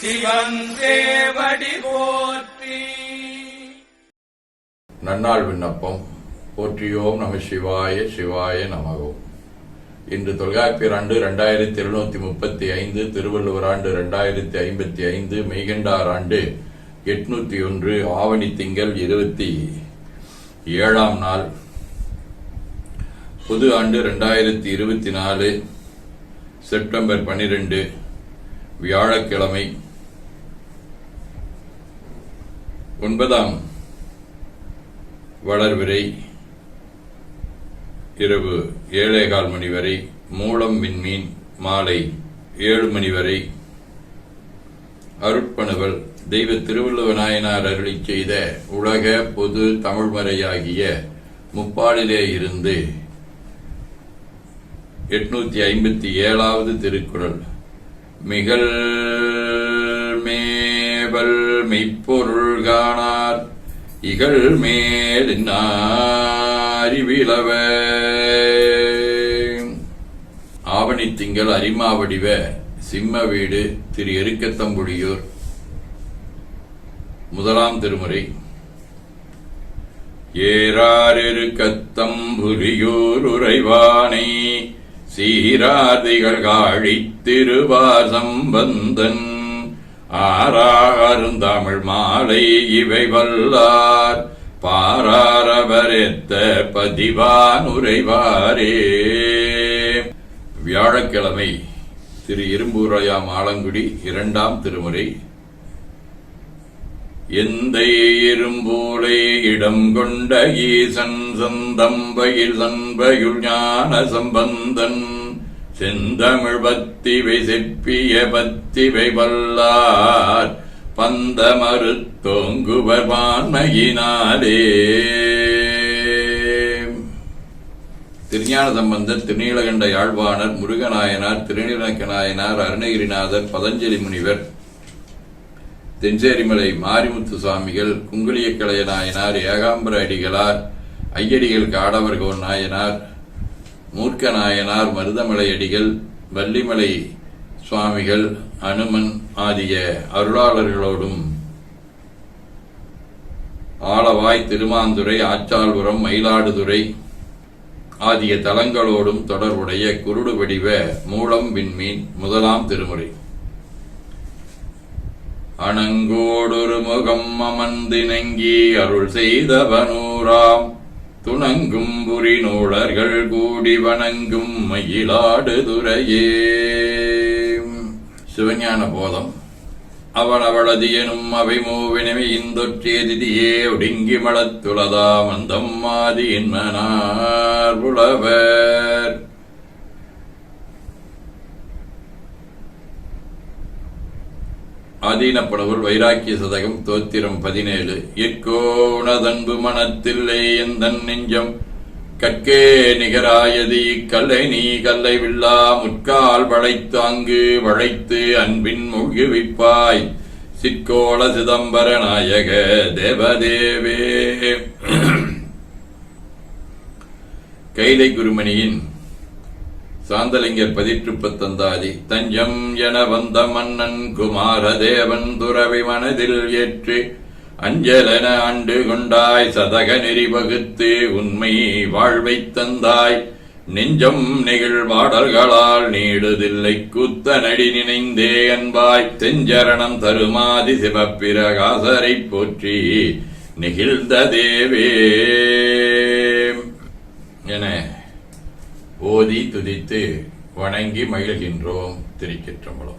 சிவன் போற்றி. நன்னாள் விண்ணப்பம். போற்றியோம் நம சிவாய சிவாய நமகோம் இன்று தொல்காப்பியர் ஆண்டு இரண்டாயிரத்தி எழுநூத்தி முப்பத்தி ஐந்து திருவள்ளுவர் ஆண்டு இரண்டாயிரத்தி ஐம்பத்தி ஐந்து மெய்கண்டார் ஆண்டு எட்நூத்தி ஒன்று ஆவணி திங்கள் இருபத்தி ஏழாம் நாள். புது ஆண்டு ரெண்டாயிரத்தி இருபத்தி நாலு செப்டம்பர் பன்னிரெண்டு வியாழக்கிழமை. ஒன்பதாம் வளர்விரை இரவு ஏழேகால் மணி வரை மூலம் விண்மீன் மாலை ஏழு மணி வரை. அருட்பணுவல் தெய்வ திருவள்ளுவ நாயனார் அருளி செய்த உலக பொது தமிழ்மறையாகிய முப்பாலிலே இருந்து எட்நூத்தி ஐம்பத்தி ஏழாவது திருக்குறள். மிகல் மேவல் மெய்ப்பொருள் காணார். இகழ் மேல் அறிவிலவ ஆவணி திங்கள் அரிமாவடிவ. சிம்ம வீடு திரு எருக்கத்தம்புடியூர் முதலாம் திருமுறை. ஏறாரெருக்கத்தம்புரியூர் உறைவானை. சீராதிகள் காழித் திருவார் சம்பந்தன் மாலை இவை வல்லார். பாராரவரெத்த பதிவான் உரைவாரே வியாழக்கிழமை திரு இரும்பூரையாம் ஆலங்குடி இரண்டாம் திருமுறை. எந்த இரும்பூலை இடம் கொண்ட ஈசன் சந்தம்பையில் சண்பையுள் ஞான சம்பந்தன். செந்தமிழ் பத்திவை செப்பிய பத்திவை வல்லார் பந்த மறுத்தோங்குவர் பான்மையினாலே திருஞான சம்பந்தர் திருநீலகண்ட யாழ்வாணர் முருகநாயனார் திருநீலக்கநாயனார் அருணகிரிநாதர் பதஞ்சலி முனிவர் தென்சேரிமலை மாரிமுத்து சுவாமிகள் குங்குளியக்கலைய நாயனார் ஏகாம்பர அடிகளார் ஐயடிகள் காடவர்கோன் நாயனார் மூர்க்க நாயனார் மருதமலை அடிகள் வள்ளிமலை சுவாமிகள் அனுமன் ஆகிய அருளாளர்களோடும் ஆலவாய் திருமாந்துறை ஆச்சால்புரம் மயிலாடுதுறை ஆகிய தலங்களோடும் தொடர்புடைய குருடு வடிவ மூலம் விண்மீன் முதலாம் திருமுறை. அணங்கோடொரு முகம் அமர்ந்தினங்கி அருள் செய்தவனூராம். துணங்கும் புரி நூலர்கள் கூடி வணங்கும் மயிலாடுதுறையே. சிவஞான போதம். அவன் அவளது எனும் அவை மூவினவை இந்தொற்றேதியே ஒடுங்கி மலத்துளதா மந்தம் மாதியின் மனார் புலவர். ஆதீனப்படவுள் வைராக்கிய சதகம் தோத்திரம் பதினேழு. இக்கோணதன்பு மனத்தில்லை எந்தன் நெஞ்சம்? கற்கே நிகராயதி கல்லை நீ கல்லை வில்லா முற்கால் வளைத்து அங்கு வளைத்து அன்பின் முகிவிப்பாய் சிற்கோள சிதம்பர நாயக தேவதேவே. கைலை குருமணியின் சாந்தலிங்கர் பதிற்றுப்பத்தந்தாதி தஞ்சம் என வந்த மன்னன் குமாரதேவன் துறவி மனதில் ஏற்று அஞ்சலென ஆண்டு கொண்டாய் சதக நெறி வகுத்து உண்மை வாழ்வைத் தந்தாய் நெஞ்சம் நெகிழ்வாடல்களால் நீடுதில்லை நீடுதில்லை கூத்தனடி நினைந்தே அன்பாய் செஞ்சரணம் தருமாதி சிவப்பிரகாசரை போற்றி நெகிழ்ந்த தேவே என ஓதி துதித்து வணங்கி மகிழ்கின்றோம். திருச்சிற்றம்பலம்.